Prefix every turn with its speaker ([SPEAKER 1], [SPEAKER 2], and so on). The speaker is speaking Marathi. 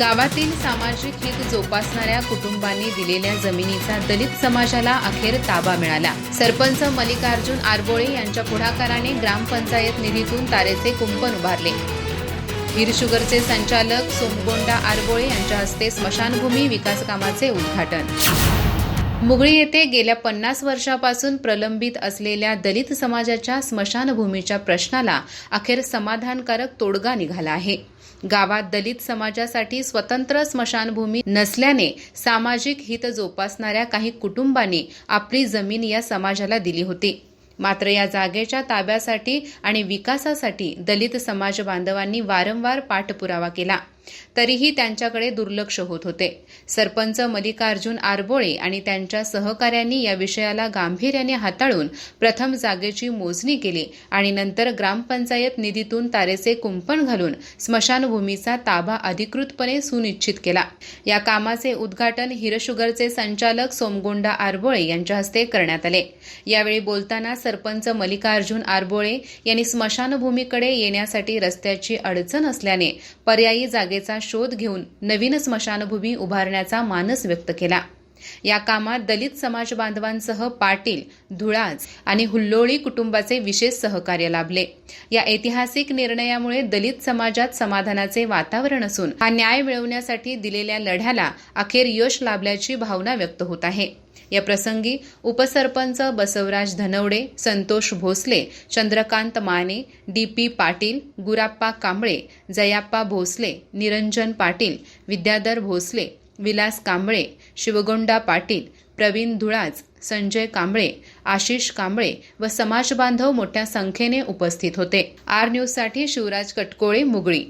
[SPEAKER 1] गावातील सामाजिक हित जोपासणाऱ्या कुटुंबांनी दिलेल्या जमिनीचा दलित समाजाला अखेर ताबा मिळाला. सरपंच मल्लिकार्जुन आरबोळे यांच्या पुढाकाराने ग्रामपंचायत निधीतून तारेचे कुंपण उभारले. हिरशुगरचे संचालक सोमगोंडा आरबोळे यांच्या हस्ते स्मशानभूमी विकास कामाचे उद्घाटन. मुगळी येथे गेल्या पन्नास वर्षापासून प्रलंबित असलेल्या दलित समाजाच्या स्मशानभूमीच्या प्रश्नाला अखेर समाधानकारक तोडगा निघाला आहे. गावात दलित समाजासाठी स्वतंत्र स्मशानभूमी नसल्याने सामाजिक हित जोपासणाऱ्या काही कुटुंबांनी आपली जमीन या समाजाला दिली होती. मात्र या जागेच्या ताब्यासाठी आणि विकासासाठी दलित समाज बांधवांनी वारंवार पाठपुरावा केला. तरीही त्यांच्याकडे दुर्लक्ष होत होते. सरपंच मल्लिकार्जुन आरबोळे आणि त्यांच्या सहकाऱ्यांनी या विषयाला गांभीर्याने हाताळून प्रथम जागेची मोजणी केली आणि नंतर ग्रामपंचायत निधीतून तारेचे कुंपण घालून स्मशानभूमीचा ताबा अधिकृतपणे सुनिश्चित केला. या कामाचे उद्घाटन हिरशुगरचे संचालक सोमगोंडा आरबोळे यांच्या हस्ते करण्यात आले. यावेळी बोलताना सरपंच मल्लिकार्जुन आरबोळे यांनी स्मशानभूमीकडे येण्यासाठी रस्त्याची अडचण असल्याने पर्यायी जागे जागेचा शोध घेऊन नवीन स्मशानभूमी उभारण्याचा मानस व्यक्त केला. या कामात दलित समाज बांधवांसह पाटील धुळाज आणि हुल्लोळी कुटुंबाचे विशेष सहकार्य लाभले. या ऐतिहासिक निर्णयामुळे दलित समाजात समाधानाचे वातावरण असून हा न्याय मिळवण्यासाठी दिलेल्या लढ्याला अखेर यश लाभल्याची भावना व्यक्त होत आहे. या प्रसंगी उपसरपंच बसवराज धनवडे संतोष भोसले चंद्रकांत माने डी पी पाटील गुराप्पा कांबळे जयाप्पा भोसले निरंजन पाटील विद्याधर भोसले विलास कांबळे शिवगोंडा पाटील प्रवीण धुळाज संजय कांबळे आशिष कांबळे व समाजबांधव मोठ्या संख्येने उपस्थित होते. आर न्यूजसाठी शिवराज कटकोळे मुगळी.